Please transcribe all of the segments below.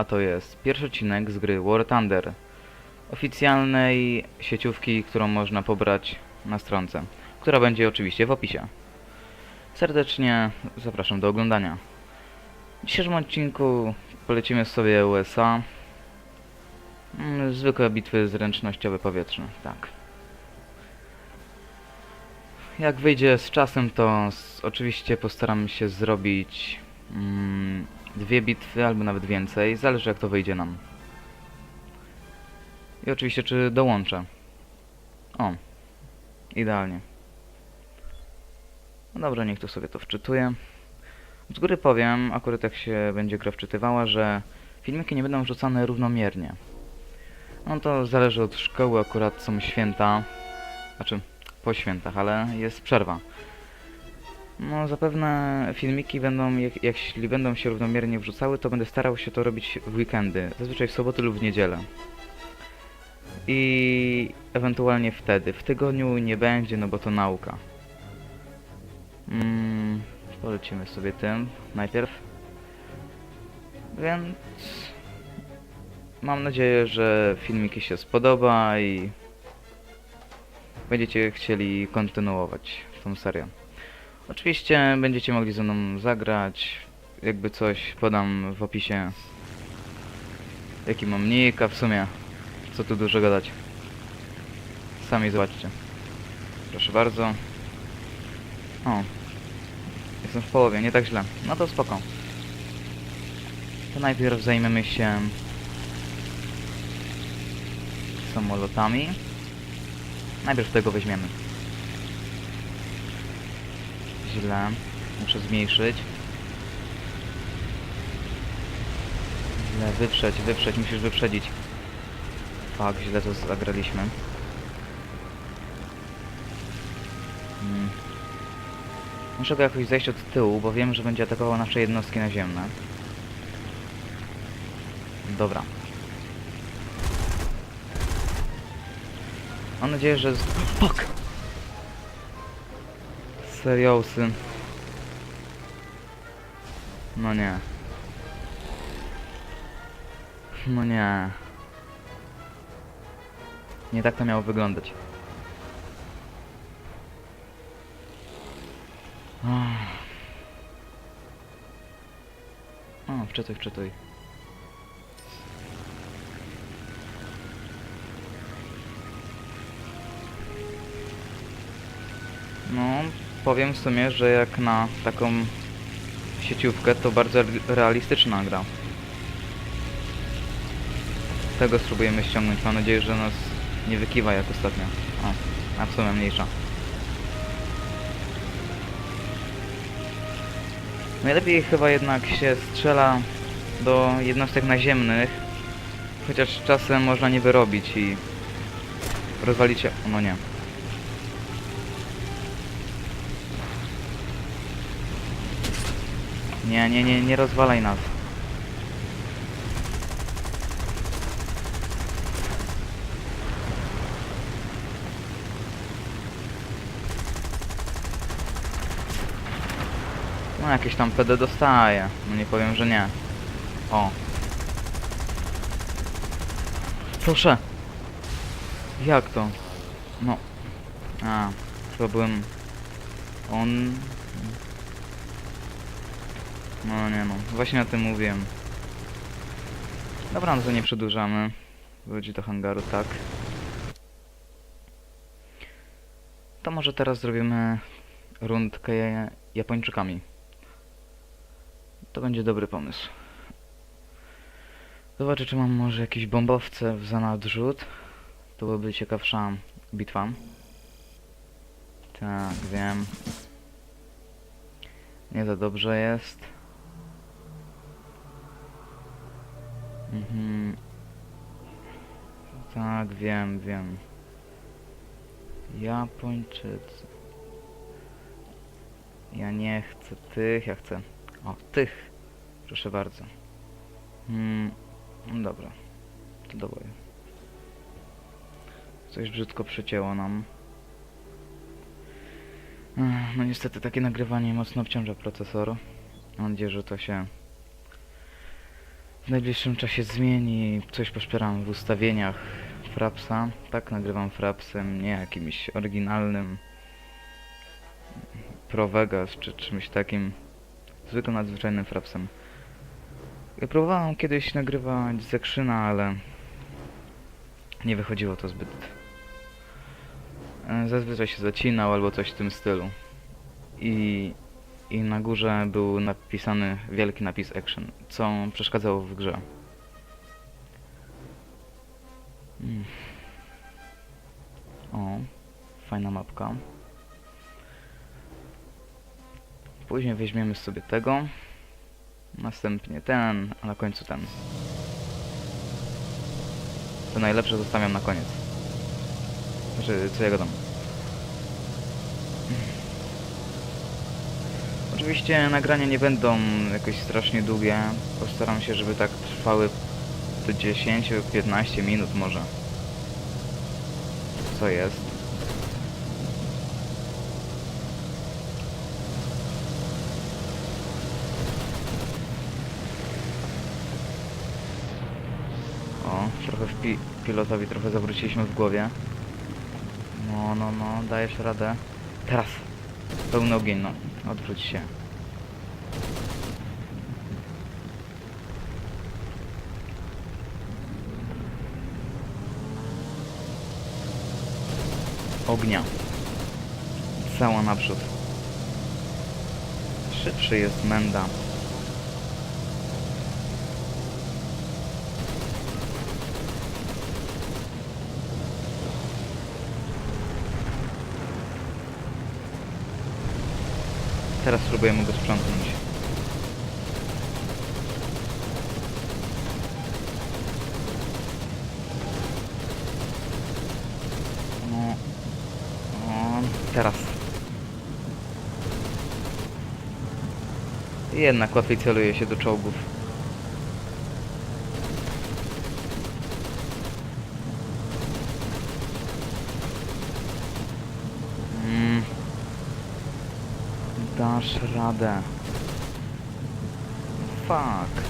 A to jest pierwszy odcinek z gry War Thunder, oficjalnej sieciówki, którą można pobrać na stronce, która będzie oczywiście w opisie. Serdecznie zapraszam do oglądania. W dzisiejszym odcinku polecimy sobie USA. Mm, Zwykłe bitwy zręcznościowe powietrzne, tak. Jak wyjdzie z czasem, to oczywiście postaram się zrobić mm, dwie bitwy, albo nawet więcej. Zależy jak to wyjdzie nam. I oczywiście czy dołączę. O, idealnie. No dobrze, niech tu sobie to wczytuję. Z góry powiem, akurat jak się będzie gra wczytywała, że filmiki nie będą wrzucane równomiernie. No to zależy od szkoły, akurat są święta. Znaczy, po świętach, ale jest przerwa. No zapewne filmiki będą, jak, jeśli będą się równomiernie wrzucały, to będę starał się to robić w weekendy, zazwyczaj w soboty lub w niedzielę. I ewentualnie wtedy. W tygodniu nie będzie, no bo to nauka. Mm, polecimy sobie tym najpierw. Więc mam nadzieję, że filmiki się spodoba i będziecie chcieli kontynuować tą serię. Oczywiście będziecie mogli ze mną zagrać. Jakby coś podam w opisie. Jaki mam nick, a w sumie co tu dużo gadać. Sami zobaczcie. Proszę bardzo. O. Jestem w połowie, nie tak źle. No to spoko. To najpierw zajmiemy się samolotami. Najpierw tego weźmiemy. Źle. Muszę zmniejszyć. Źle, wyprzeć, wyprzeć, musisz wyprzedzić. Tak, źle to zagraliśmy. Hmm. Muszę go jakoś zejść od tyłu, bo wiem, że będzie atakował nasze jednostki naziemne. Dobra. Mam nadzieję, że... Z... Fuck! Seriosy. No nie. No nie. Nie tak to miało wyglądać. Ach. O, wczytuj, wczytuj. No, powiem w sumie, że jak na taką sieciówkę to bardzo re- realistyczna gra. Tego spróbujemy ściągnąć. Mam nadzieję, że nas nie wykiwa jak ostatnio. O, a w sumie mniejsza. Najlepiej chyba jednak się strzela do jednostek naziemnych, chociaż czasem można nie wyrobić i rozwalić... się- No nie. Nie, nie, nie, nie rozwalaj nas. Jakieś tam PD dostaje. No nie powiem, że nie. O. Proszę. Jak to? No. A, chyba byłem... On... No nie no, właśnie o tym mówiłem. Dobra, no to nie przedłużamy. Wróci do hangaru, tak. To może teraz zrobimy rundkę Japończykami. To będzie dobry pomysł. Zobaczę, czy mam może jakieś bombowce w zanadrzut. To byłaby ciekawsza bitwa. Tak, wiem. Nie za dobrze jest. Mhm. Tak, wiem, wiem. Japończycy. Ja nie chcę tych, ja chcę... O, tych. Proszę bardzo. Hmm, no dobra. To dawaj. Coś brzydko przecięło nam. No niestety takie nagrywanie mocno obciąża procesor. Mam nadzieję, że to się w najbliższym czasie zmieni. Coś poszperam w ustawieniach Frapsa. Tak, nagrywam Frapsem, nie jakimś oryginalnym Pro Vegas czy czymś takim. Zwykłym nadzwyczajnym Frapsem. Próbowałem kiedyś nagrywać z Ekrzyna, ale nie wychodziło to zbyt. e, Zazwyczaj się zacinał albo coś w tym stylu. I, i na górze był napisany wielki napis Action, co przeszkadzało w grze. Mm. O, fajna mapka. Później weźmiemy sobie tego. Następnie ten, a na końcu ten. To najlepsze zostawiam na koniec. Znaczy, co ja gadam. Oczywiście nagrania nie będą jakoś strasznie długie. Postaram się, żeby tak trwały do 10-15 minut może. Co jest? O, trochę w pi pilotowi trochę zawróciliśmy w głowie. No, no, no, dajesz radę. Teraz! Pełny ogień, no. Odwróć się. Ognia. Cała naprzód. Szybszy jest Menda. Teraz spróbujemy go sprzątnąć. No. Teraz. Jednak łatwiej celuje się do czołgów. Mm. Dasz radę. Fuck.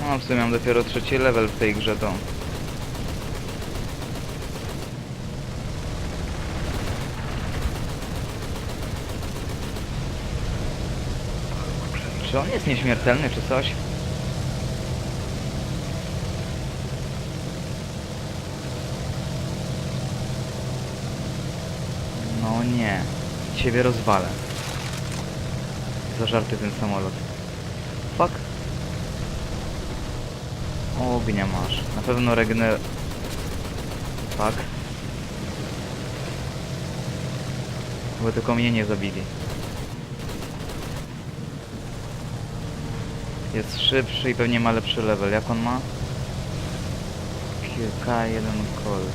No, w sumie mam dopiero trzeci level w tej grze to. Czy on jest nieśmiertelny, czy coś? No nie. Ciebie rozwalę. Za żarty ten samolot. Fuck. Ognia masz. Na pewno regener... Fuck. Bo tylko mnie nie zabili. Jest szybszy i pewnie ma lepszy level. Jak on ma? K1 Colt.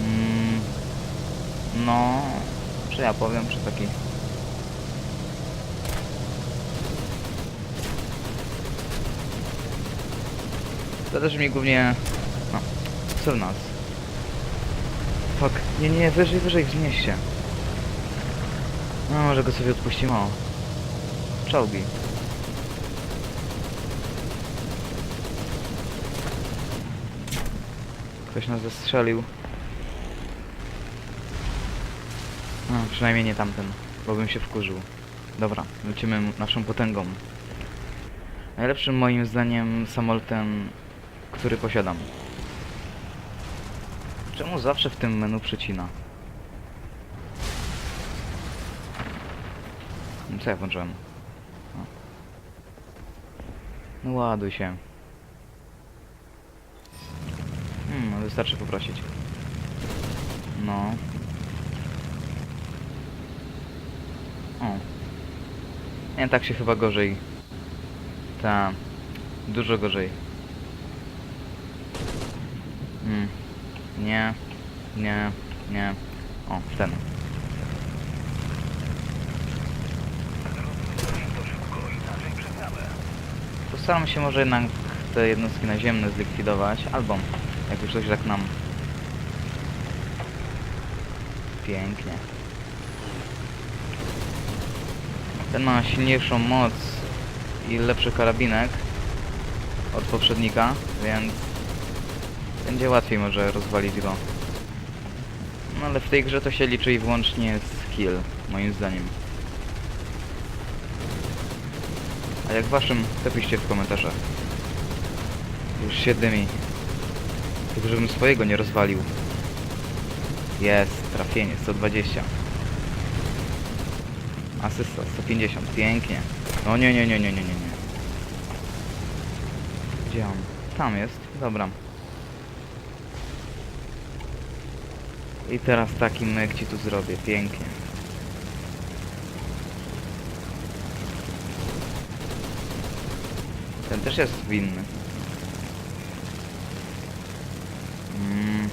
Mm, no, czy ja powiem, czy taki... Zależy mi głównie... No, co w nas? Fuck, nie, nie, wyżej, wyżej, wznieś się. No, może go sobie odpuścimy, o. Czołgi. Ktoś nas zastrzelił. No, przynajmniej nie tamten, bo bym się wkurzył. Dobra, lecimy naszą potęgą. Najlepszym moim zdaniem samolotem, który posiadam. Czemu zawsze w tym menu przecina? No, Co ja włączyłem? O. No ładuj się. Hmm, no wystarczy poprosić. No. O. Nie, tak się chyba gorzej. Ta. Dużo gorzej. Hmm. Nie, nie, nie. O, ten. Postaram się może jednak te jednostki naziemne zlikwidować, albo jak już coś tak nam... Pięknie. Ten ma silniejszą moc i lepszy karabinek od poprzednika, więc będzie łatwiej może rozwalić go. No ale w tej grze to się liczy i wyłącznie skill, moim zdaniem. A jak waszym, to piszcie w komentarzach. Już się dymi. Tylko żebym swojego nie rozwalił. Jest, trafienie, 120. Asysta, 150, pięknie. No nie, nie, nie, nie, nie, nie, nie. Gdzie on? Tam jest, dobra. I teraz taki myk ci tu zrobię, pięknie. Ten też jest winny. Mm.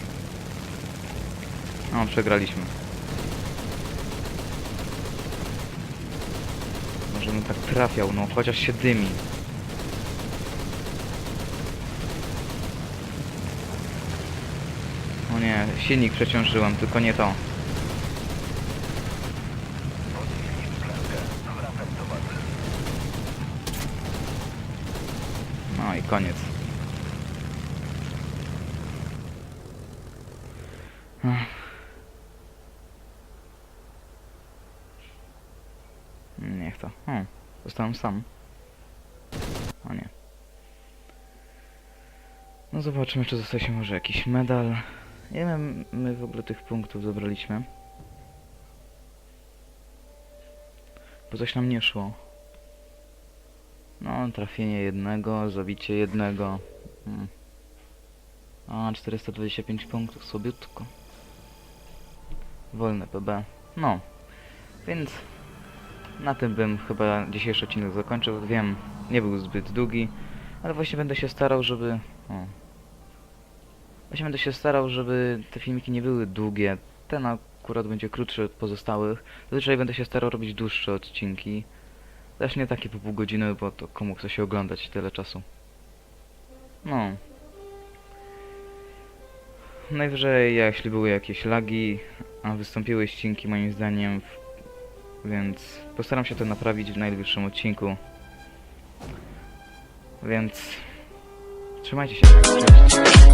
No, przegraliśmy. Może bym tak trafiał, no chociaż się dymi. O nie, silnik przeciążyłem, tylko nie to. No i koniec. Ech. Niech to. O, zostałem sam. O nie. No zobaczymy, czy zostaje się może jakiś medal. Nie wiem, my w ogóle tych punktów zebraliśmy. Bo coś nam nie szło. No, trafienie jednego, zabicie jednego. Hmm. A, 425 punktów, słabiutko. Wolne PB. No, więc na tym bym chyba dzisiejszy odcinek zakończył. Wiem, nie był zbyt długi, ale właśnie będę się starał, żeby... O. Właśnie będę się starał, żeby te filmiki nie były długie. Ten akurat będzie krótszy od pozostałych. Zazwyczaj będę się starał robić dłuższe odcinki. Też nie takie po pół godziny, bo to komu chce się oglądać tyle czasu. No. Najwyżej, jeśli były jakieś lagi, a wystąpiły ścinki moim zdaniem, w... więc postaram się to naprawić w najbliższym odcinku. Więc trzymajcie się. Cześć.